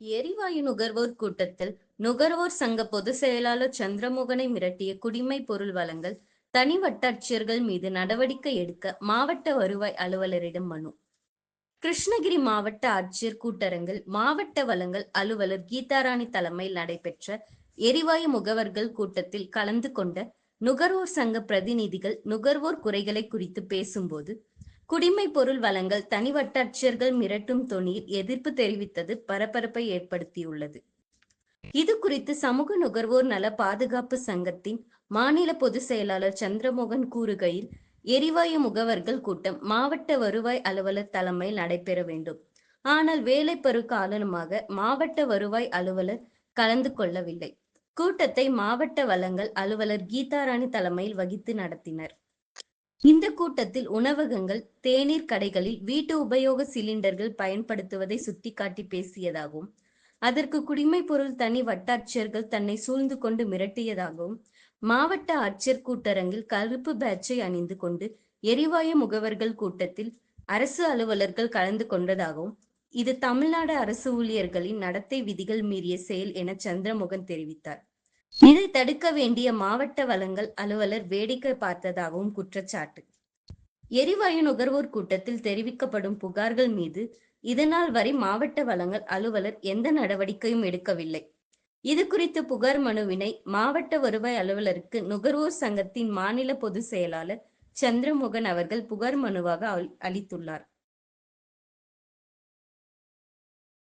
எரிவாயு நுகர்வோர் கூட்டத்தில் நுகர்வோர் சங்க பொதுச் செயலாளர் சந்திரமோகனை மிரட்டிய குடிமை பொருள் வழங்கல் தனி வட்டாட்சியர்கள் மீது நடவடிக்கை எடுக்க மாவட்ட வருவாய் அலுவலரிடம் மனு. கிருஷ்ணகிரி மாவட்ட ஆட்சியர் கூட்டரங்கில் மாவட்ட வழங்கல் அலுவலர் கீதாராணி தலைமையில் நடைபெற்ற எரிவாயு முகவர்கள் கூட்டத்தில் கலந்து கொண்ட நுகர்வோர் சங்க பிரதிநிதிகள் நுகர்வோர் குறைகளை குறித்து பேசும்போது குடிமை பொருள் வழங்கல் தனி மிரட்டும் தொனியில் எதிர்ப்பு தெரிவித்தது பரபரப்பை ஏற்படுத்தியுள்ளது. இது குறித்து சமூக நுகர்வோர் நல பாதுகாப்பு சங்கத்தின் மாநில பொதுச் செயலாளர் சந்திரமோகன் கூறுகையில் எரிவாயு முகவர்கள் கூட்டம் மாவட்ட வருவாய் அலுவலர் தலைமையில் நடைபெற வேண்டும். ஆனால் வேலைப்பரு காரணமாக மாவட்ட வருவாய் அலுவலர் கலந்து கொள்ளவில்லை. கூட்டத்தை மாவட்ட வளங்கள் அலுவலர் கீதாராணி தலைமையில் வகித்து நடத்தினர். இந்த கூட்டத்தில் உணவகங்கள் தேநீர் கடைகளில் வீட்டு உபயோக சிலிண்டர்கள் பயன்படுத்துவதை சுட்டிக்காட்டி பேசியதாகவும் அதற்கு குடிமை பொருள் தனி வட்டாட்சியர்கள் தன்னை சூழ்ந்து கொண்டு மிரட்டியதாகவும் மாவட்ட ஆட்சியர் கூட்டரங்கில் கருப்பு பேட்சை அணிந்து கொண்டு எரிவாயு முகவர்கள் கூட்டத்தில் அரசு அலுவலர்கள் கலந்து கொண்டதாகவும் இது தமிழ்நாடு அரசு ஊழியர்களின் நடத்தை விதிகள் மீறிய செயல் என சந்திரமோகன் தெரிவித்தார். இதை தடுக்க வேண்டிய மாவட்ட வளங்கள் அலுவலர் வேடிக்கை பார்த்ததாகவும் குற்றச்சாட்டு. எரிவாயு நுகர்வோர் கூட்டத்தில் தெரிவிக்கப்படும் புகார்கள் மீது இதனால் வரை மாவட்ட வளங்கள் அலுவலர் எந்த நடவடிக்கையும் எடுக்கவில்லை. இது குறித்த புகார் மனுவினை மாவட்ட வருவாய் அலுவலருக்கு நுகர்வோர் சங்கத்தின் மாநில பொதுச் செயலாளர் சந்திரமோகன் அவர்கள் புகார் மனுவாக அளித்துள்ளார்.